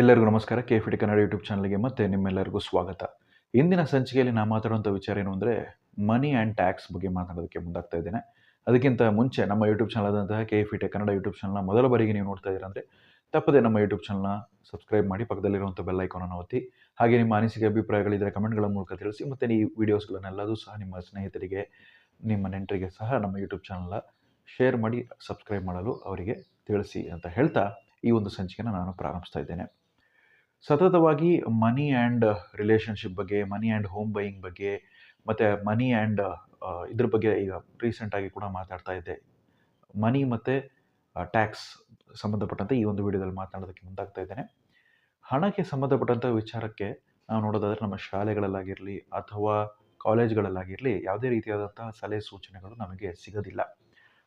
ಎಲ್ಲರಿಗೂ ನಮಸ್ಕಾರ. ಕೆ ಫಿಟಿ ಕನ್ನಡ ಯೂಟ್ಯೂಬ್ ಚಾನಲ್ಗೆ ಮತ್ತೆ ನಿಮ್ಮೆಲ್ಲರಿಗೂ ಸ್ವಾಗತ. ಇಂದಿನ ಸಂಚಿಕೆಯಲ್ಲಿ ನಾನು ಮಾತಾಡುವಂಥ ವಿಚಾರ ಏನು ಅಂದರೆ ಮನಿ ಆ್ಯಂಡ್ ಟ್ಯಾಕ್ಸ್ ಬಗ್ಗೆ ಮಾತಾಡೋದಕ್ಕೆ ಮುಂದಾಗ್ತಾ ಇದ್ದೇನೆ. ಅದಕ್ಕಿಂತ ಮುಂಚೆ ನಮ್ಮ ಯೂಟ್ಯೂಬ್ ಚಾನಲ್ ಆದಂತಹ ಕೆ ಫಿಟಿ ಕನ್ನಡ ಯೂಟ್ಯೂಬ್ ಚಾನಲ್ನ ಮೊದಲ ಬಾರಿಗೆ ನೀವು ನೋಡ್ತಾ ಇದ್ದೀರಾ ಅಂದರೆ, ತಪ್ಪದೆ ನಮ್ಮ ಯೂಟ್ಯೂಬ್ ಚಾನಲ್ನ ಸಬ್ಸ್ಕ್ರೈಬ್ ಮಾಡಿ ಪಕ್ಕದಲ್ಲಿರುವಂಥ ಬೆಲ್ ಐಕಾನನ್ನು ಒತ್ತಿ, ಹಾಗೆ ನಿಮ್ಮ ಅನಿಸಿಕೆ ಅಭಿಪ್ರಾಯಗಳಿದ್ದರೆ ಕಮೆಂಟ್ಗಳ ಮೂಲಕ ತಿಳಿಸಿ, ಮತ್ತು ಈ ವಿಡಿಯೋಸ್ಗಳನ್ನೆಲ್ಲದೂ ಸಹ ನಿಮ್ಮ ಸ್ನೇಹಿತರಿಗೆ, ನಿಮ್ಮ ನೆಂಟರಿಗೆ ಸಹ ನಮ್ಮ ಯೂಟ್ಯೂಬ್ ಚಾನಲ್ನ ಶೇರ್ ಮಾಡಿ, ಸಬ್ಸ್ಕ್ರೈಬ್ ಮಾಡಲು ಅವರಿಗೆ ತಿಳಿಸಿ ಅಂತ ಹೇಳ್ತಾ ಈ ಒಂದು ಸಂಚಿಕೆನ ನಾನು ಪ್ರಾರಂಭಿಸ್ತಾ ಇದ್ದೇನೆ. ಸತತವಾಗಿ ಮನಿ ಆ್ಯಂಡ್ ರಿಲೇಷನ್ಶಿಪ್ ಬಗ್ಗೆ ಮನಿ ಆ್ಯಂಡ್ ಹೋಮ್ ಬೈಯಿಂಗ್ ಬಗ್ಗೆ, ಮತ್ತು ಮನಿ ಆ್ಯಂಡ್ ಇದ್ರ ಬಗ್ಗೆ ಈಗ ರೀಸೆಂಟಾಗಿ ಕೂಡ ಮಾತಾಡ್ತಾ ಇದ್ದೆ. ಮನಿ ಮತ್ತು ಟ್ಯಾಕ್ಸ್ ಸಂಬಂಧಪಟ್ಟಂತೆ ಈ ಒಂದು ವಿಡಿಯೋದಲ್ಲಿ ಮಾತನಾಡೋದಕ್ಕೆ ಮುಂದಾಗ್ತಾ ಇದ್ದೇನೆ. ಹಣಕ್ಕೆ ಸಂಬಂಧಪಟ್ಟಂಥ ವಿಚಾರಕ್ಕೆ ನಾವು ನೋಡೋದಾದರೆ ನಮ್ಮ ಶಾಲೆಗಳಲ್ಲಾಗಿರಲಿ ಅಥವಾ ಕಾಲೇಜ್ಗಳಲ್ಲಾಗಿರಲಿ ಯಾವುದೇ ರೀತಿಯಾದಂಥ ಸಲಹೆ ಸೂಚನೆಗಳು ನಮಗೆ ಸಿಗೋದಿಲ್ಲ.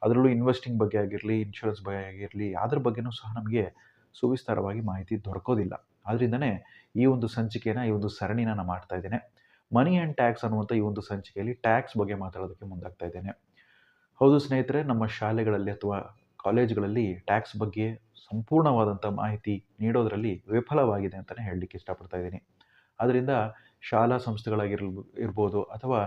ಅದರಲ್ಲೂ ಇನ್ವೆಸ್ಟಿಂಗ್ ಬಗ್ಗೆ ಆಗಿರಲಿ ಇನ್ಶೂರೆನ್ಸ್ ಬಗ್ಗೆ ಆಗಿರಲಿ, ಅದ್ರ ಬಗ್ಗೆನೂ ಸಹ ನಮಗೆ ಸುವಿಸ್ತಾರವಾಗಿ ಮಾಹಿತಿ ದೊರಕೋದಿಲ್ಲ. ಆದ್ದರಿಂದನೇ ಈ ಒಂದು ಸಂಚಿಕೆನ, ಈ ಒಂದು ಸರಣಿನ ನಾನು ಮಾಡ್ತಾ ಇದ್ದೇನೆ. ಮನಿ ಆ್ಯಂಡ್ ಟ್ಯಾಕ್ಸ್ ಅನ್ನುವಂಥ ಈ ಒಂದು ಸಂಚಿಕೆಯಲ್ಲಿ ಟ್ಯಾಕ್ಸ್ ಬಗ್ಗೆ ಮಾತಾಡೋದಕ್ಕೆ ಮುಂದಾಗ್ತಾ ಇದ್ದೇನೆ. ಹೌದು ಸ್ನೇಹಿತರೆ, ನಮ್ಮ ಶಾಲೆಗಳಲ್ಲಿ ಅಥವಾ ಕಾಲೇಜ್ಗಳಲ್ಲಿ ಟ್ಯಾಕ್ಸ್ ಬಗ್ಗೆ ಸಂಪೂರ್ಣವಾದಂಥ ಮಾಹಿತಿ ನೀಡೋದರಲ್ಲಿ ವಿಫಲವಾಗಿದೆ ಅಂತಲೇ ಹೇಳಲಿಕ್ಕೆ ಇಷ್ಟಪಡ್ತಾ ಇದ್ದೀನಿ. ಆದ್ದರಿಂದ ಶಾಲಾ ಸಂಸ್ಥೆಗಳಾಗಿರ್ ಇರ್ಬೋದು ಅಥವಾ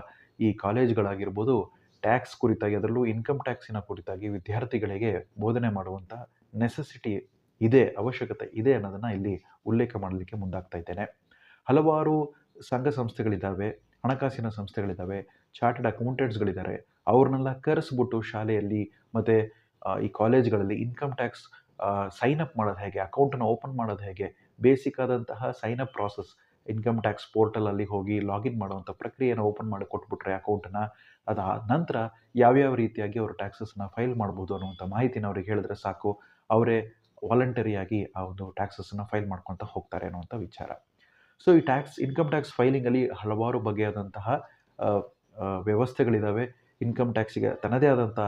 ಈ ಕಾಲೇಜ್ಗಳಾಗಿರ್ಬೋದು ಟ್ಯಾಕ್ಸ್ ಕುರಿತಾಗಿ, ಅದರಲ್ಲೂ ಇನ್ಕಮ್ ಟ್ಯಾಕ್ಸಿನ ಕುರಿತಾಗಿ ವಿದ್ಯಾರ್ಥಿಗಳಿಗೆ ಬೋಧನೆ ಮಾಡುವಂಥ ನೆಸೆಸಿಟಿ ಇದೆ, ಅವಶ್ಯಕತೆ ಇದೆ ಅನ್ನೋದನ್ನು ಇಲ್ಲಿ ಉಲ್ಲೇಖ ಮಾಡಲಿಕ್ಕೆ ಮುಂದಾಗ್ತಾ ಇದ್ದೇನೆ. ಹಲವಾರು ಸಂಘ ಸಂಸ್ಥೆಗಳಿದ್ದಾವೆ, ಹಣಕಾಸಿನ ಸಂಸ್ಥೆಗಳಿದ್ದಾವೆ, ಚಾರ್ಟೆಡ್ ಅಕೌಂಟೆಂಟ್ಸ್ಗಳಿದ್ದಾರೆ. ಅವ್ರನ್ನೆಲ್ಲ ಕರೆಸ್ಬಿಟ್ಟು ಶಾಲೆಯಲ್ಲಿ ಮತ್ತು ಈ ಕಾಲೇಜ್ಗಳಲ್ಲಿ ಇನ್ಕಮ್ ಟ್ಯಾಕ್ಸ್ ಸೈನ್ ಅಪ್ ಮಾಡೋದು ಹೇಗೆ ಅಕೌಂಟನ್ನು ಓಪನ್ ಮಾಡೋದು ಹೇಗೆ, ಬೇಸಿಕ್ ಆದಂತಹ sign up process income tax ಪೋರ್ಟಲಲ್ಲಿ ಹೋಗಿ ಲಾಗಿನ್ ಮಾಡುವಂಥ ಪ್ರಕ್ರಿಯೆಯನ್ನು ಓಪನ್ ಮಾಡಿ ಕೊಟ್ಬಿಟ್ರೆ ಅಕೌಂಟನ್ನ ಅದ ನಂತರ ಯಾವ್ಯಾವ ರೀತಿಯಾಗಿ ಅವರು ಟ್ಯಾಕ್ಸಸ್ನ ಫೈಲ್ ಮಾಡ್ಬೋದು ಅನ್ನುವಂಥ ಮಾಹಿತಿನ ಅವ್ರಿಗೆ ಹೇಳಿದ್ರೆ ಸಾಕು. ಅವರೇ ವಾಲಂಟರಿಯಾಗಿ ಆ ಒಂದು ಟ್ಯಾಕ್ಸಸ್ಸನ್ನು ಫೈಲ್ ಮಾಡ್ಕೊತ ಹೋಗ್ತಾರೆ ಅನ್ನುವಂಥ ವಿಚಾರ. ಸೊ ಈ ಟ್ಯಾಕ್ಸ್ ಇನ್ಕಮ್ ಟ್ಯಾಕ್ಸ್ ಫೈಲಿಂಗಲ್ಲಿ ಹಲವಾರು ಬಗೆಯಾದಂತಹ ವ್ಯವಸ್ಥೆಗಳಿದ್ದಾವೆ ಇನ್ಕಮ್ ಟ್ಯಾಕ್ಸಿಗೆ ತನ್ನದೇ ಆದಂಥ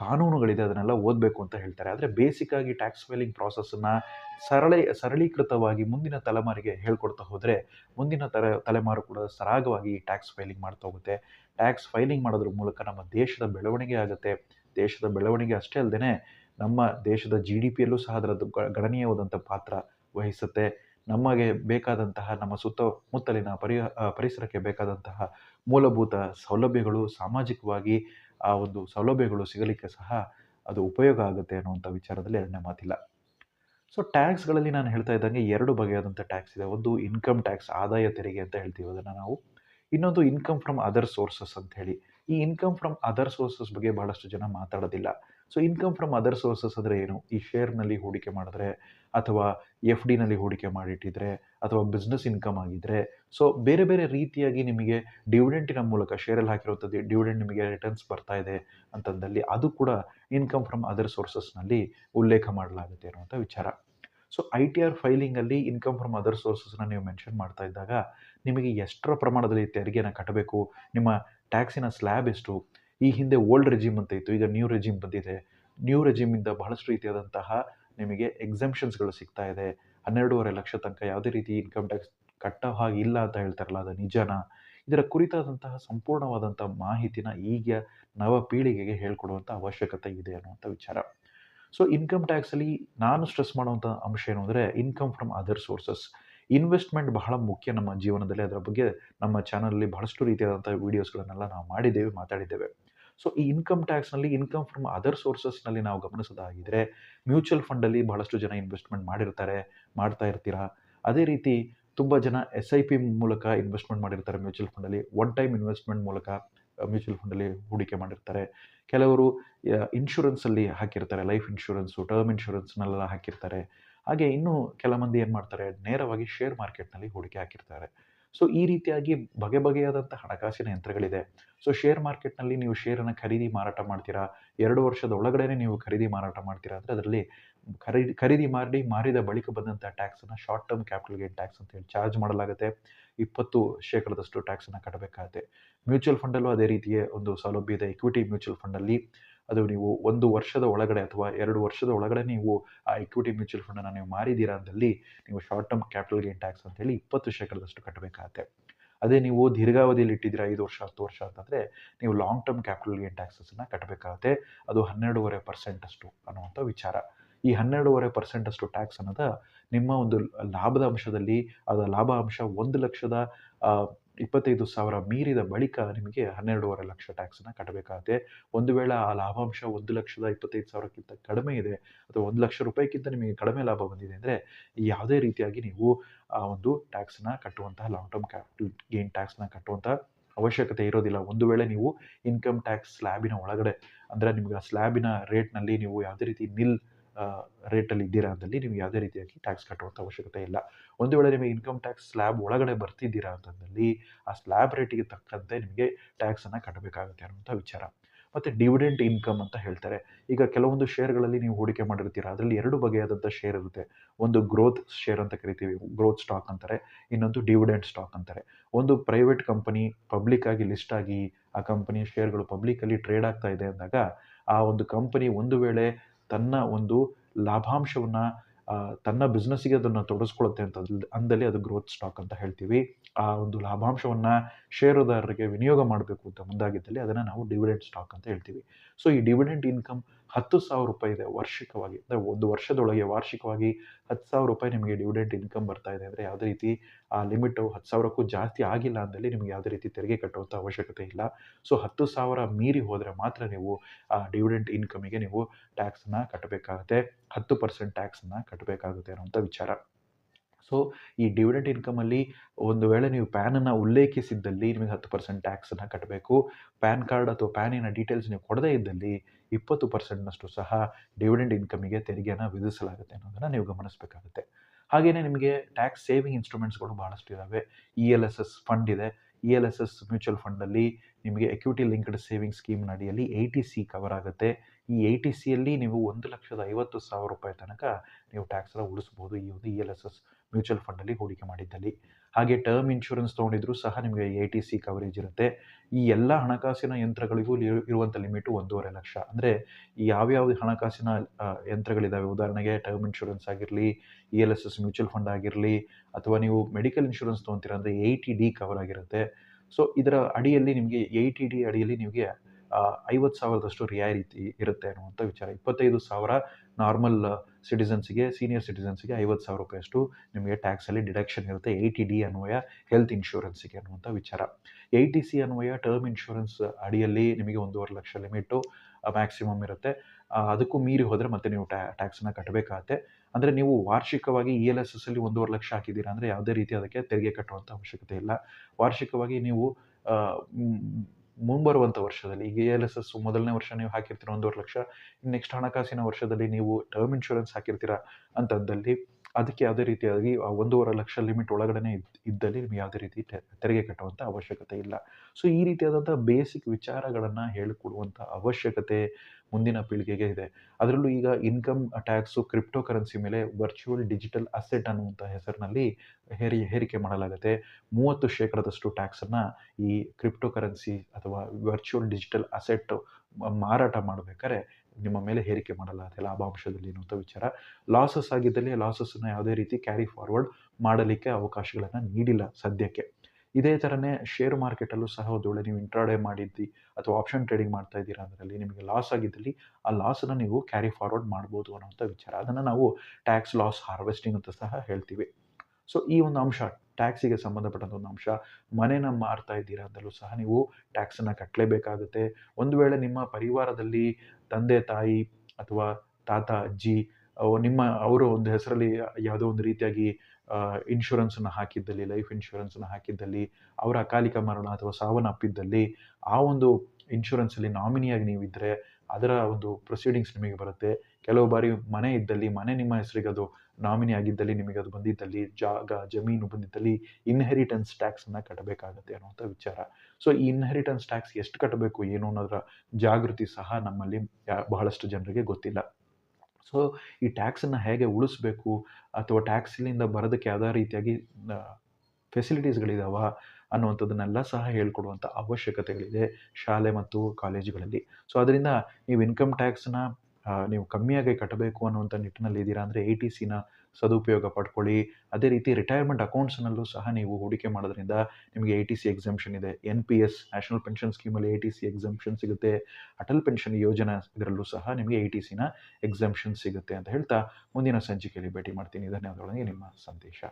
ಕಾನೂನುಗಳಿದೆ, ಅದನ್ನೆಲ್ಲ ಓದಬೇಕು ಅಂತ ಹೇಳ್ತಾರೆ. ಆದರೆ ಬೇಸಿಕ್ಕಾಗಿ ಟ್ಯಾಕ್ಸ್ ಫೈಲಿಂಗ್ ಪ್ರಾಸೆಸ್ಸನ್ನು ಸರಳ, ಸರಳೀಕೃತವಾಗಿ ಮುಂದಿನ ತಲೆಮಾರಿಗೆ ಹೇಳ್ಕೊಡ್ತಾ ಹೋದರೆ ಮುಂದಿನ ತರ ತಲೆಮಾರು ಕೂಡ ಸರಾಗವಾಗಿ ಟ್ಯಾಕ್ಸ್ ಫೈಲಿಂಗ್ ಮಾಡ್ತಾ ಹೋಗುತ್ತೆ. ಟ್ಯಾಕ್ಸ್ ಫೈಲಿಂಗ್ ಮಾಡೋದ್ರ ಮೂಲಕ ನಮ್ಮ ದೇಶದ ಬೆಳವಣಿಗೆ ಆಗುತ್ತೆ. ದೇಶದ ಬೆಳವಣಿಗೆ ಅಷ್ಟೇ ಅಲ್ಲದೆ ನಮ್ಮ ದೇಶದ ಜಿ ಡಿ ಪಿಯಲ್ಲೂ ಸಹ ಅದರದ್ದು ಗಣನೀಯವಾದಂಥ ಪಾತ್ರ ವಹಿಸುತ್ತೆ. ನಮಗೆ ಬೇಕಾದಂತಹ ನಮ್ಮ ಸುತ್ತಮುತ್ತಲಿನ ಪರಿ ಪರಿಸರಕ್ಕೆ ಬೇಕಾದಂತಹ ಮೂಲಭೂತ ಸೌಲಭ್ಯಗಳು, ಸಾಮಾಜಿಕವಾಗಿ ಆ ಒಂದು ಸೌಲಭ್ಯಗಳು ಸಿಗಲಿಕ್ಕೆ ಸಹ ಅದು ಉಪಯೋಗ ಆಗುತ್ತೆ ಅನ್ನುವಂಥ ವಿಚಾರದಲ್ಲಿ ಎರಡನೇ ಮಾತಿಲ್ಲ. ಸೊ ಟ್ಯಾಕ್ಸ್ಗಳಲ್ಲಿ ನಾನು ಹೇಳ್ತಾ ಇದ್ದಂಗೆ ಎರಡು ಬಗೆಯಾದಂಥ ಟ್ಯಾಕ್ಸ್ ಇದೆ. ಒಂದು ಇನ್ಕಮ್ ಟ್ಯಾಕ್ಸ್ ಆದಾಯ ತೆರಿಗೆ ಅಂತ ಹೇಳ್ತೀವಿ ಅದನ್ನು ನಾವು. ಇನ್ನೊಂದು ಇನ್ಕಮ್ ಫ್ರಮ್ ಅದರ್ ಸೋರ್ಸಸ್ ಅಂತ ಹೇಳಿ. ಈ ಇನ್ಕಮ್ ಫ್ರಮ್ ಅದರ್ ಸೋರ್ಸಸ್ ಬಗ್ಗೆ ಬಹಳಷ್ಟು ಜನ ಮಾತಾಡೋದಿಲ್ಲ. So income from other sources ಅಂದರೆ ಏನು? ಈ ಶೇರ್ನಲ್ಲಿ ಹೂಡಿಕೆ ಮಾಡಿದ್ರೆ ಅಥವಾ ಎಫ್ ಡಿನಲ್ಲಿ ಹೂಡಿಕೆ ಮಾಡಿಟ್ಟಿದ್ರೆ ಅಥವಾ ಬಿಸ್ನೆಸ್ ಇನ್ಕಮ್ ಆಗಿದ್ದರೆ ಸೊ ಬೇರೆ ಬೇರೆ ರೀತಿಯಾಗಿ ನಿಮಗೆ ಡಿವಿಡೆಂಟಿನ ಮೂಲಕ ಶೇರಲ್ಲಿ ಹಾಕಿರುವಂಥದ್ದು ಡಿವಿಡೆಂಟ್ ನಿಮಗೆ ರಿಟರ್ನ್ಸ್ ಬರ್ತಾ ಇದೆ ಅಂತಂದಲ್ಲಿ ಅದು ಕೂಡ ಇನ್ಕಮ್ ಫ್ರಮ್ ಅದರ್ ಸೋರ್ಸಸ್ನಲ್ಲಿ ಉಲ್ಲೇಖ ಮಾಡಲಾಗುತ್ತೆ ಅನ್ನುವಂಥ ವಿಚಾರ. ಸೊ ಐ ಟಿ ಆರ್ ಫೈಲಿಂಗಲ್ಲಿ ಇನ್ಕಮ್ ಫ್ರಮ್ ಅದರ್ ಸೋರ್ಸಸ್ನ ನೀವು ಮೆನ್ಷನ್ ಮಾಡ್ತಾ ಇದ್ದಾಗ ನಿಮಗೆ ಎಷ್ಟರ ಪ್ರಮಾಣದಲ್ಲಿ ತೆರಿಗೆನ ಕಟ್ಟಬೇಕು? ನಿಮ್ಮ ಟ್ಯಾಕ್ಸಿನ ಸ್ಲ್ಯಾಬ್ ಎಷ್ಟು? ಈ ಹಿಂದೆ ಓಲ್ಡ್ ರೆಜಿಮ್ ಅಂತ ಇತ್ತು, ಈಗ ನ್ಯೂ ರೆಜಿಮ್ ಬಂದಿದೆ. ನ್ಯೂ ರೆಜಿಮಿಂದ ಬಹಳಷ್ಟು ರೀತಿಯಾದಂತಹ ನಿಮಗೆ ಎಕ್ಸಮ್ಷನ್ಸ್ಗಳು ಸಿಗ್ತಾ ಇದೆ. ಹನ್ನೆರಡೂವರೆ ಲಕ್ಷ ತನಕ ಯಾವುದೇ ರೀತಿ ಇನ್ಕಮ್ ಟ್ಯಾಕ್ಸ್ ಕಟ್ಟೋ ಹಾಗೆ ಇಲ್ಲ ಅಂತ ಹೇಳ್ತಾರಲ್ಲ, ಅದು ನಿಜಾನ? ಇದರ ಕುರಿತಾದಂತಹ ಸಂಪೂರ್ಣವಾದಂಥ ಮಾಹಿತಿನ ಈಗ ನವ ಪೀಳಿಗೆಗೆ ಹೇಳ್ಕೊಡುವಂಥ ಅವಶ್ಯಕತೆ ಇದೆ ಅನ್ನುವಂಥ ವಿಚಾರ. ಸೊ ಇನ್ಕಮ್ ಟ್ಯಾಕ್ಸಲ್ಲಿ ನಾನು ಸ್ಟ್ರೆಸ್ ಮಾಡುವಂಥ ಅಂಶ ಏನು ಅಂದರೆ income from other sources investment ಬಹಳ ಮುಖ್ಯ ನಮ್ಮ ಜೀವನದಲ್ಲಿ. ಅದರ ಬಗ್ಗೆ ನಮ್ಮ ಚಾನಲಲ್ಲಿ ಬಹಳಷ್ಟು ರೀತಿಯಾದಂಥ ವೀಡಿಯೋಸ್ಗಳನ್ನೆಲ್ಲ ನಾವು ಮಾಡಿದ್ದೇವೆ, ಮಾತಾಡಿದ್ದೇವೆ. ಸೊ ಈ ಇನ್ಕಮ್ ಟ್ಯಾಕ್ಸ್ನಲ್ಲಿ ಇನ್ಕಮ್ ಫ್ರಮ್ ಅದರ್ ಸೋರ್ಸಸ್ನಲ್ಲಿ ನಾವು ಗಮನಿಸೋದಾಗಿದ್ದರೆ ಮ್ಯೂಚುವಲ್ ಫಂಡಲ್ಲಿ ಬಹಳಷ್ಟು ಜನ ಇನ್ವೆಸ್ಟ್ಮೆಂಟ್ ಮಾಡಿರ್ತಾರೆ, ಮಾಡ್ತಾ ಇರ್ತೀರಾ? ಅದೇ ರೀತಿ ತುಂಬ ಜನ ಎಸ್ ಐ ಪಿ ಮೂಲಕ ಇನ್ವೆಸ್ಟ್ಮೆಂಟ್ ಮಾಡಿರ್ತಾರೆ ಮ್ಯೂಚುವಲ್ ಫಂಡಲ್ಲಿ ಒನ್ ಟೈಮ್ ಇನ್ವೆಸ್ಟ್ಮೆಂಟ್ ಮೂಲಕ ಮ್ಯೂಚುವಲ್ ಫಂಡಲ್ಲಿ ಹೂಡಿಕೆ ಮಾಡಿರ್ತಾರೆ. ಕೆಲವರು ಇನ್ಶೂರೆನ್ಸಲ್ಲಿ ಹಾಕಿರ್ತಾರೆ ಲೈಫ್ ಇನ್ಶೂರೆನ್ಸು ಟರ್ಮ್ ಇನ್ಶೂರೆನ್ಸ್ನೆಲ್ಲ ಹಾಕಿರ್ತಾರೆ. ಹಾಗೆ ಇನ್ನೂ ಕೆಲ ಮಂದಿ ಏನು ಮಾಡ್ತಾರೆ, ನೇರವಾಗಿ ಶೇರ್ ಮಾರ್ಕೆಟ್ನಲ್ಲಿ ಹೂಡಿಕೆ ಹಾಕಿರ್ತಾರೆ. ಸೊ ಈ ರೀತಿಯಾಗಿ ಬಗೆ ಬಗೆಯಾದಂಥ ಹಣಕಾಸಿನ ಯಂತ್ರಗಳಿದೆ. ಸೊ ಶೇರ್ ಮಾರ್ಕೆಟ್ನಲ್ಲಿ ನೀವು ಶೇರನ್ನು ಖರೀದಿ ಮಾರಾಟ ಮಾಡ್ತೀರಾ? ಎರಡು ವರ್ಷದ ಒಳಗಡೆ ನೀವು ಖರೀದಿ ಮಾರಾಟ ಮಾಡ್ತೀರಾ? ಅಂದರೆ ಅದರಲ್ಲಿ ಖರೀದಿ ಖರೀದಿ ಮಾಡಿ ಮಾರಿದ ಬಳಿಕ ಬಂದಂಥ ಟ್ಯಾಕ್ಸನ್ನು short term capital gain tax ಅಂತ ಹೇಳಿ ಚಾರ್ಜ್ ಮಾಡಲಾಗುತ್ತೆ. ಇಪ್ಪತ್ತು ಶೇಕಡದಷ್ಟು ಟ್ಯಾಕ್ಸನ್ನು ಕಟ್ಟಬೇಕಾಗುತ್ತೆ. ಮ್ಯೂಚುವಲ್ ಫಂಡಲ್ಲೂ ಅದೇ ರೀತಿಯ ಒಂದು ಸೌಲಭ್ಯ ಇದೆ. ಇಕ್ವಿಟಿ ಮ್ಯೂಚುವಲ್ ಫಂಡಲ್ಲಿ ಅದು ನೀವು ಒಂದು ವರ್ಷದ ಒಳಗಡೆ ಅಥವಾ ಎರಡು ವರ್ಷದ ಒಳಗಡೆ ನೀವು ಆ ಇಕ್ವಿಟಿ ಮ್ಯೂಚುವಲ್ ಫಂಡನ್ನು ನೀವು ಮಾರಿದ್ದೀರಾ ಅಂದಲ್ಲಿ ನೀವು short term capital gain tax ಅಂತೇಳಿ ಇಪ್ಪತ್ತು ಶೇಕಡದಷ್ಟು ಕಟ್ಟಬೇಕಾಗತ್ತೆ. ಅದೇ ನೀವು ದೀರ್ಘಾವಧಿಯಲ್ಲಿ ಇಟ್ಟಿದ್ರೆ ಐದು ವರ್ಷ, ಹತ್ತು ವರ್ಷ ಅಂತಂದರೆ ನೀವು ಲಾಂಗ್ ಟರ್ಮ್ ಕ್ಯಾಪಿಟಲ್ ಗೇನ್ ಟ್ಯಾಕ್ಸಸ್ನ ಕಟ್ಟಬೇಕಾಗುತ್ತೆ ಅದು ಹನ್ನೆರಡೂವರೆ ಪರ್ಸೆಂಟ್ ಅಷ್ಟು ಅನ್ನುವಂಥ ವಿಚಾರ. ಈ ಹನ್ನೆರಡೂವರೆ ಪರ್ಸೆಂಟಷ್ಟು ಟ್ಯಾಕ್ಸ್ ಅನ್ನೋದು ನಿಮ್ಮ ಒಂದು ಲಾಭದ ಅಂಶದಲ್ಲಿ ಅದರ ಲಾಭ ಅಂಶ ಒಂದು ಲಕ್ಷದ ಇಪ್ಪತ್ತೈದು ಸಾವಿರ ಮೀರಿದ ಬಳಿಕ ನಿಮಗೆ ಹನ್ನೆರಡೂವರೆ ಲಕ್ಷ ಟ್ಯಾಕ್ಸನ್ನು ಕಟ್ಟಬೇಕಾಗುತ್ತೆ ಒಂದು ವೇಳೆ ಆ ಲಾಭಾಂಶ ಒಂದು ಲಕ್ಷದ ಇಪ್ಪತ್ತೈದು ಸಾವಿರಕ್ಕಿಂತ ಕಡಿಮೆ ಇದೆ, ಅಥವಾ ಒಂದು ಲಕ್ಷ ರೂಪಾಯಿಗಿಂತ ನಿಮಗೆ ಕಡಿಮೆ ಲಾಭ ಬಂದಿದೆ ಅಂದರೆ, ಯಾವುದೇ ರೀತಿಯಾಗಿ ನೀವು ಆ ಒಂದು ಟ್ಯಾಕ್ಸನ್ನು ಕಟ್ಟುವಂತಹ ಲಾಂಗ್ ಟರ್ಮ್ ಕ್ಯಾಪಿಟಲ್ ಗೇನ್ ಟ್ಯಾಕ್ಸ್ನ ಕಟ್ಟುವಂಥ ಅವಶ್ಯಕತೆ ಇರೋದಿಲ್ಲ. ಒಂದು ವೇಳೆ ನೀವು ಇನ್ಕಮ್ ಟ್ಯಾಕ್ಸ್ ಸ್ಲ್ಯಾಬಿನ ಒಳಗಡೆ, ಅಂದರೆ ನಿಮಗೆ ಆ ಸ್ಲ್ಯಾಬಿನ ರೇಟ್ನಲ್ಲಿ ನೀವು ಯಾವುದೇ ರೀತಿ ನಿಲ್ ರೇಟಲ್ಲಿ ಇದ್ದೀರಾ ಅಂದಲ್ಲಿ ನೀವು ಯಾವುದೇ ರೀತಿಯಾಗಿ ಟ್ಯಾಕ್ಸ್ ಕಟ್ಟುವಂಥ ಅವಶ್ಯಕತೆ ಇಲ್ಲ. ಒಂದು ವೇಳೆ ನಿಮಗೆ ಇನ್ಕಮ್ ಟ್ಯಾಕ್ಸ್ ಸ್ಲ್ಯಾಬ್ ಒಳಗಡೆ ಬರ್ತಿದ್ದೀರಾ ಅಂತಂದಲ್ಲಿ ಆ ಸ್ಲ್ಯಾಬ್ ರೇಟಿಗೆ ತಕ್ಕಂತೆ ನಿಮಗೆ ಟ್ಯಾಕ್ಸನ್ನು ಕಟ್ಟಬೇಕಾಗುತ್ತೆ ಅನ್ನುವಂಥ ವಿಚಾರ. ಮತ್ತು ಡಿವಿಡೆಂಟ್ ಇನ್ಕಮ್ ಅಂತ ಹೇಳ್ತಾರೆ. ಈಗ ಕೆಲವೊಂದು ಶೇರ್ಗಳಲ್ಲಿ ನೀವು ಹೂಡಿಕೆ ಮಾಡಿರ್ತೀರ, ಅದರಲ್ಲಿ ಎರಡು ಬಗೆಯಾದಂಥ ಶೇರ್ ಇರುತ್ತೆ. ಒಂದು ಗ್ರೋತ್ ಶೇರ್ ಅಂತ ಕರಿತೀವಿ ಗ್ರೋತ್ ಸ್ಟಾಕ್ ಅಂತಾರೆ, ಇನ್ನೊಂದು ಡಿವಿಡೆಂಟ್ ಸ್ಟಾಕ್ ಅಂತಾರೆ. ಒಂದು ಪ್ರೈವೇಟ್ ಕಂಪನಿ ಪಬ್ಲಿಕ್ ಆಗಿ ಲಿಸ್ಟ್ ಆಗಿ ಆ ಕಂಪನಿಯ ಶೇರ್ಗಳು ಪಬ್ಲಿಕಲ್ಲಿ ಟ್ರೇಡ್ ಆಗ್ತಾ ಇದೆ ಅಂದಾಗ ಆ ಒಂದು ಕಂಪನಿ ಒಂದು ವೇಳೆ ತನ್ನ ಒಂದು ಲಾಭಾಂಶವನ್ನು ತನ್ನ ಬಿಸ್ನೆಸ್ಸಿಗೆ ಅದನ್ನು ತೊಡಗಿಸ್ಕೊಳ್ಳುತ್ತೆ ಅಂತ ಅಂದಲ್ಲಿ ಅದು ಗ್ರೋತ್ ಸ್ಟಾಕ್ ಅಂತ ಹೇಳ್ತೀವಿ. ಆ ಒಂದು ಲಾಭಾಂಶವನ್ನು ಷೇರುದಾರರಿಗೆ ವಿನಿಯೋಗ ಮಾಡಬೇಕು ಅಂತ ಮುಂದಾಗಿದ್ದಲ್ಲಿ ಅದನ್ನು ನಾವು ಡಿವಿಡೆಂಟ್ ಸ್ಟಾಕ್ ಅಂತ ಹೇಳ್ತೀವಿ. ಸೊ ಈ ಡಿವಿಡೆಂಟ್ ಇನ್ಕಮ್ ಹತ್ತು ಸಾವಿರ ರೂಪಾಯಿ ಇದೆ ವಾರ್ಷಿಕವಾಗಿ. ಅಂದರೆ ಒಂದು ವರ್ಷದೊಳಗೆ ವಾರ್ಷಿಕವಾಗಿ ಹತ್ತು ಸಾವಿರ ರೂಪಾಯಿ ನಿಮಗೆ ಡಿವಿಡೆಂಟ್ ಇನ್ಕಮ್ ಬರ್ತಾ ಇದೆ ಅಂದರೆ ಯಾವುದೇ ರೀತಿ ಆ ಲಿಮಿಟು ಹತ್ತು ಸಾವಿರಕ್ಕೂ ಜಾಸ್ತಿ ಆಗಿಲ್ಲ ಅಂದಲ್ಲಿ ನಿಮಗೆ ಯಾವುದೇ ರೀತಿ ತೆರಿಗೆ ಕಟ್ಟುವಂಥ ಅವಶ್ಯಕತೆ ಇಲ್ಲ. ಸೊ ಹತ್ತು ಸಾವಿರ ಮೀರಿ ಹೋದರೆ ಮಾತ್ರ ನೀವು ಆ ಡಿವಿಡೆಂಟ್ ಇನ್ಕಮಿಗೆ ನೀವು ಟ್ಯಾಕ್ಸನ್ನು ಕಟ್ಟಬೇಕಾಗುತ್ತೆ. ಹತ್ತು ಪರ್ಸೆಂಟ್ ಟ್ಯಾಕ್ಸನ್ನು ಕಟ್ಟಬೇಕಾಗುತ್ತೆ ಅನ್ನೋಂಥ ವಿಚಾರ. ಸೊ ಈ ಡಿವಿಡೆಂಟ್ ಇನ್ಕಮಲ್ಲಿ ಒಂದು ವೇಳೆ ನೀವು ಪ್ಯಾನನ್ನು ಉಲ್ಲೇಖಿಸಿದ್ದಲ್ಲಿ ನಿಮಗೆ ಹತ್ತು ಪರ್ಸೆಂಟ್ ಟ್ಯಾಕ್ಸನ್ನು ಕಟ್ಟಬೇಕು ಪ್ಯಾನ್ ಕಾರ್ಡ್ ಅಥವಾ ಪ್ಯಾನಿನ ಡೀಟೇಲ್ಸ್ ನೀವು ಕೊಡದೇ ಇದ್ದಲ್ಲಿ ಇಪ್ಪತ್ತು ಪರ್ಸೆಂಟ್ನಷ್ಟು ಸಹ ಡಿವಿಡೆಂಟ್ ಇನ್ಕಮಿಗೆ ತೆರಿಗೆಯನ್ನು ವಿಧಿಸಲಾಗುತ್ತೆ ಅನ್ನೋದನ್ನು ನೀವು ಗಮನಿಸಬೇಕಾಗುತ್ತೆ. ಹಾಗೆಯೇ ನಿಮಗೆ ಟ್ಯಾಕ್ಸ್ ಸೇವಿಂಗ್ ಇನ್ಸ್ಟ್ರೂಮೆಂಟ್ಸ್ಗಳು ಭಾಳಷ್ಟು ಇದ್ದಾವೆ E L S S fund ಇದೆ. E L S S mutual ಫಂಡಲ್ಲಿ ನಿಮಗೆ ಎಕ್ವಿಟಿ ಲಿಂಕ್ಡ್ ಸೇವಿಂಗ್ ಸ್ಕೀಮ್ ಅಡಿಯಲ್ಲಿ ಎ ಟಿ ಸಿ ಕವರ್ ಆಗುತ್ತೆ. ಈ ಎ ಟಿ ಸಿಯಲ್ಲಿ ನೀವು ಒಂದು ಲಕ್ಷದ ಐವತ್ತು ಸಾವಿರ ರೂಪಾಯಿ ತನಕ ನೀವು ಟ್ಯಾಕ್ಸನ್ನು ಉಳಿಸ್ಬೋದು. ಈ ಒಂದು E L S S mutual ಫಂಡಲ್ಲಿ ಹೂಡಿಕೆ ಮಾಡಿದ್ದಲ್ಲಿ. ಹಾಗೆ ಟರ್ಮ್ ಇನ್ಶೂರೆನ್ಸ್ ತಗೊಂಡಿದ್ರು ಸಹ ನಿಮಗೆ ಎ ಟಿ ಸಿ ಕವರೇಜ್ ಇರುತ್ತೆ. ಈ ಎಲ್ಲ ಹಣಕಾಸಿನ ಯಂತ್ರಗಳಿಗೂ ಇರು- ಇರುವಂಥ ಲಿಮಿಟು ಒಂದೂವರೆ ಲಕ್ಷ. ಅಂದರೆ ಯಾವ್ಯಾವ ಹಣಕಾಸಿನ ಆ, ಯಂತ್ರಗಳಿದ್ದಾವೆ ಉದಾಹರಣೆಗೆ ಟರ್ಮ್ ಇನ್ಶೂರೆನ್ಸ್ ಆಗಿರಲಿ E L S S mutual fund ಆಗಿರಲಿ ಅಥವಾ ನೀವು ಮೆಡಿಕಲ್ ಇನ್ಶೂರೆನ್ಸ್ ತೊಗೊತೀರ ಅಂದರೆ ಎ ಟಿ ಡಿ ಕವರ್ ಆಗಿರುತ್ತೆ. ಸೊ ಇದರ ಅಡಿಯಲ್ಲಿ ನಿಮಗೆ ಎ ಟಿ ಡಿ ಅಡಿಯಲ್ಲಿ ನಿಮಗೆ ಐವತ್ತು ಸಾವಿರದಷ್ಟು ರಿಯಾಯಿತಿ ಇರುತ್ತೆ ಅನ್ನುವಂಥ ವಿಚಾರ. ಇಪ್ಪತ್ತೈದು ಸಾವಿರ ನಾರ್ಮಲ್ ಸಿಟಿಸನ್ಸ್ಗೆ, ಸೀನಿಯರ್ ಸಿಟಿಸನ್ಸ್ಗೆ ಐವತ್ತು ಸಾವಿರ ರೂಪಾಯಿಯಷ್ಟು ನಿಮಗೆ ಟ್ಯಾಕ್ಸಲ್ಲಿ ಡಿಡಕ್ಷನ್ ಇರುತ್ತೆ. ಏಯ್ಟಿ ಡಿ ಅನ್ವಯ ಹೆಲ್ತ್ ಇನ್ಶೂರೆನ್ಸಿಗೆ ಅನ್ನುವಂಥ ವಿಚಾರ. ಎ ಟಿ ಸಿ ಅನ್ವಯ ಟರ್ಮ್ ಇನ್ಶೂರೆನ್ಸ್ ಅಡಿಯಲ್ಲಿ ನಿಮಗೆ ಒಂದೂವರೆ ಲಕ್ಷ ಲಿಮಿಟು ಮ್ಯಾಕ್ಸಿಮಮ್ ಇರುತ್ತೆ. ಅದಕ್ಕೂ ಮೀರಿ ಹೋದರೆ ಮತ್ತೆ ನೀವು ಟ್ಯಾ, ಟ್ಯಾಕ್ಸನ್ನ ಕಟ್ಟಬೇಕಾಗತ್ತೆ ಅಂದರೆ ನೀವು ವಾರ್ಷಿಕವಾಗಿ ಇ ಎಲ್ ಎಸ್ ಎಸ್ ಅಲ್ಲಿ ಒಂದೂವರೆ ಲಕ್ಷ ಹಾಕಿದ್ದೀರಾ ಅಂದರೆ ಯಾವುದೇ ರೀತಿ ಅದಕ್ಕೆ ತೆರಿಗೆ ಕಟ್ಟುವಂಥ ಅವಶ್ಯಕತೆ ಇಲ್ಲ. ವಾರ್ಷಿಕವಾಗಿ ನೀವು ಮುಂಬರುವಂಥ ವರ್ಷದಲ್ಲಿ, ಈಗ ಎ ಎಲ್ ಎಸ್ ಎಸ್ ಮೊದಲನೇ ವರ್ಷ ನೀವು ಹಾಕಿರ್ತೀರ ಒಂದೂವರೆ ಲಕ್ಷ ನೆಕ್ಸ್ಟ್ ಹಣಕಾಸಿನ ವರ್ಷದಲ್ಲಿ ನೀವು ಟರ್ಮ್ ಇನ್ಶೂರೆನ್ಸ್ ಹಾಕಿರ್ತೀರ ಅಂತದ್ದಲ್ಲಿ, ಅದಕ್ಕೆ ಯಾವುದೇ ರೀತಿಯಾಗಿ ಒಂದೂವರೆ ಲಕ್ಷ ಲಿಮಿಟ್ ಒಳಗಡೆ ಇದ್ದಲ್ಲಿ ನಿಮಗೆ ಯಾವುದೇ ರೀತಿ ತೆರಿಗೆ ಕಟ್ಟುವಂಥ ಅವಶ್ಯಕತೆ ಇಲ್ಲ. ಸೊ ಈ ರೀತಿಯಾದಂಥ ಬೇಸಿಕ್ ವಿಚಾರಗಳನ್ನು ಹೇಳಿಕೊಡುವಂಥ ಅವಶ್ಯಕತೆ ಮುಂದಿನ ಪೀಳಿಗೆಗೆ ಇದೆ. ಅದರಲ್ಲೂ ಈಗ ಇನ್ಕಮ್ ಟ್ಯಾಕ್ಸು ಕ್ರಿಪ್ಟೋ ಕರೆನ್ಸಿ ಮೇಲೆ ವರ್ಚುವಲ್ ಡಿಜಿಟಲ್ ಅಸೆಟ್ ಅನ್ನುವಂಥ ಹೆಸರಿನಲ್ಲಿ ಹೇರಿ, ಹೇರಿಕೆ ಮಾಡಲಾಗುತ್ತೆ. ಮೂವತ್ತು ಶೇಕಡದಷ್ಟು ಟ್ಯಾಕ್ಸನ್ನು ಈ ಕ್ರಿಪ್ಟೋ ಕರೆನ್ಸಿ ಅಥವಾ ವರ್ಚುವಲ್ ಡಿಜಿಟಲ್ ಅಸೆಟ್ ಮಾರಾಟ ಮಾಡಬೇಕಾದ್ರೆ ನಿಮ್ಮ ಮೇಲೆ ಹೇರಿಕೆ ಮಾಡಲಾಗುತ್ತೆ ಲಾಭಾಂಶದಲ್ಲಿ ಅನ್ನುವಂಥ ವಿಚಾರ. ಲಾಸಸ್ ಆಗಿದ್ದಲ್ಲಿ ಲಾಸಸ್ಸನ್ನು ಯಾವುದೇ ರೀತಿ ಕ್ಯಾರಿ ಫಾರ್ವರ್ಡ್ ಮಾಡಲಿಕ್ಕೆ ಅವಕಾಶಗಳನ್ನು ನೀಡಿಲ್ಲ ಸದ್ಯಕ್ಕೆ. ಇದೇ ಥರನೇ ಶೇರ್ ಮಾರ್ಕೆಟಲ್ಲೂ ಸಹ ಒಂದು ವೇಳೆ ನೀವು ಇಂಟ್ರಾಡೇ ಮಾಡಿದ್ದಿ ಅಥವಾ ಆಪ್ಷನ್ ಟ್ರೇಡಿಂಗ್ ಮಾಡ್ತಾ ಇದ್ದೀರಾ ಅದರಲ್ಲಿ ನಿಮಗೆ ಲಾಸ್ ಆಗಿದ್ದಲ್ಲಿ ಆ ಲಾಸನ್ನು ನೀವು ಕ್ಯಾರಿ ಫಾರ್ವರ್ಡ್ ಮಾಡ್ಬೋದು ಅನ್ನೋಂಥ ವಿಚಾರ. ಅದನ್ನು ನಾವು ಟ್ಯಾಕ್ಸ್ ಲಾಸ್ ಹಾರ್ವೆಸ್ಟಿಂಗ್ ಅಂತ ಸಹ ಹೇಳ್ತೀವಿ. ಸೊ ಈ ಒಂದು ಅಂಶ ಟ್ಯಾಕ್ಸಿಗೆ ಸಂಬಂಧಪಟ್ಟಂಥ ಒಂದು ಅಂಶ, ಮನೆನ ಮಾರ್ತಾ ಇದ್ದೀರಾ ಅಂತಲೂ ಸಹ ನೀವು ಟ್ಯಾಕ್ಸನ್ನು ಕಟ್ಟಲೇಬೇಕಾಗುತ್ತೆ ಒಂದು ವೇಳೆ ನಿಮ್ಮ ಪರಿವಾರದಲ್ಲಿ ತಂದೆ, ತಾಯಿ ಅಥವಾ ತಾತ, ಅಜ್ಜಿ ನಿಮ್ಮ, ಅವರು ಒಂದು ಹೆಸರಲ್ಲಿ ಯಾವುದೋ ಒಂದು ರೀತಿಯಾಗಿ ಇನ್ಶೂರೆನ್ಸನ್ನು ಹಾಕಿದ್ದಲ್ಲಿ ಲೈಫ್ ಇನ್ಶೂರೆನ್ಸನ್ನು ಹಾಕಿದ್ದಲ್ಲಿ, ಅವರ ಅಕಾಲಿಕ ಮರಣ ಅಥವಾ ಸಾವನ್ನಪ್ಪಿದ್ದಲ್ಲಿ ಆ ಒಂದು ಇನ್ಶೂರೆನ್ಸಲ್ಲಿ ನಾಮಿನಿಯಾಗಿ ನೀವಿದ್ದರೆ ಅದರ ಒಂದು ಪ್ರೊಸೀಡಿಂಗ್ಸ್ ನಿಮಗೆ ಬರುತ್ತೆ. ಕೆಲವು ಬಾರಿ ಮನೆ ಇದ್ದಲ್ಲಿ, ಮನೆ ನಿಮ್ಮ ಹೆಸರಿಗೆ ಅದು ನಾಮಿನಿ ಆಗಿದ್ದಲ್ಲಿ ನಿಮಗೆ ಅದು ಬಂದಿದ್ದಲ್ಲಿ, ಜಾಗ, ಜಮೀನು ಬಂದಿದ್ದಲ್ಲಿ ಇನ್ಹೆರಿಟೆನ್ಸ್ ಟ್ಯಾಕ್ಸನ್ನು ಕಟ್ಟಬೇಕಾಗತ್ತೆ ಅನ್ನುವಂಥ ವಿಚಾರ. ಸೊ ಈ ಇನ್ಹೆರಿಟೆನ್ಸ್ ಟ್ಯಾಕ್ಸ್ ಎಷ್ಟು ಕಟ್ಟಬೇಕು, ಏನು ಅನ್ನೋದರ ಜಾಗೃತಿ ಸಹ ನಮ್ಮಲ್ಲಿ ಬಹಳಷ್ಟು ಜನರಿಗೆ ಗೊತ್ತಿಲ್ಲ. ಸೊ ಈ ಟ್ಯಾಕ್ಸನ್ನು ಹೇಗೆ ಉಳಿಸ್ಬೇಕು ಅಥವಾ ಟ್ಯಾಕ್ಸಿನಿಂದ ಬರೋದಕ್ಕೆ ಯಾವುದೇ ರೀತಿಯಾಗಿ ಫೆಸಿಲಿಟೀಸ್ಗಳಿದಾವ ಅನ್ನುವಂಥದ್ದನ್ನೆಲ್ಲ ಸಹ ಹೇಳ್ಕೊಡುವಂಥ ಅವಶ್ಯಕತೆಗಳಿದೆ ಶಾಲೆ ಮತ್ತು ಕಾಲೇಜುಗಳಲ್ಲಿ ಸೊ ಅದರಿಂದ ನೀವು ಇನ್ಕಮ್ ಟ್ಯಾಕ್ಸನ್ನ ನೀವು ಕಮ್ಮಿಯಾಗಿ ಕಟ್ಟಬೇಕು ಅನ್ನುವಂಥ ನಿಟ್ಟಿನಲ್ಲಿ ಇದ್ದೀರಾ ಅಂದರೆ ಎ ಟಿ ಸಿನ ಸದುಪಯೋಗ ಪಡ್ಕೊಳ್ಳಿ. ಅದೇ ರೀತಿ ರಿಟೈರ್ಮೆಂಟ್ ಅಕೌಂಟ್ಸ್ನಲ್ಲೂ ಸಹ ನೀವು ಹೂಡಿಕೆ ಮಾಡೋದ್ರಿಂದ ನಿಮಗೆ ಎ ಟಿ ಸಿ ಎಕ್ಸಂಪ್ಷನ್ ಇದೆ. N P S national pension ಸ್ಕೀಮಲ್ಲಿ eighty C exemption ಸಿಗುತ್ತೆ. ಅಟಲ್ ಪೆನ್ಷನ್ ಯೋಜನೆ ಇದರಲ್ಲೂ ಸಹ ನಿಮಗೆ ಎ ಟಿ ಸಿನ ಎಕ್ಸಂಪ್ಷನ್ ಸಿಗುತ್ತೆ ಅಂತ ಹೇಳ್ತಾ ಮುಂದಿನ ಸಂಚಿಕೆಯಲ್ಲಿ ಭೇಟಿ ಮಾಡ್ತೀನಿ. ಧನ್ಯವಾದಗಳೊಂದಿಗೆ ನಿಮ್ಮ ಸಂದೇಶ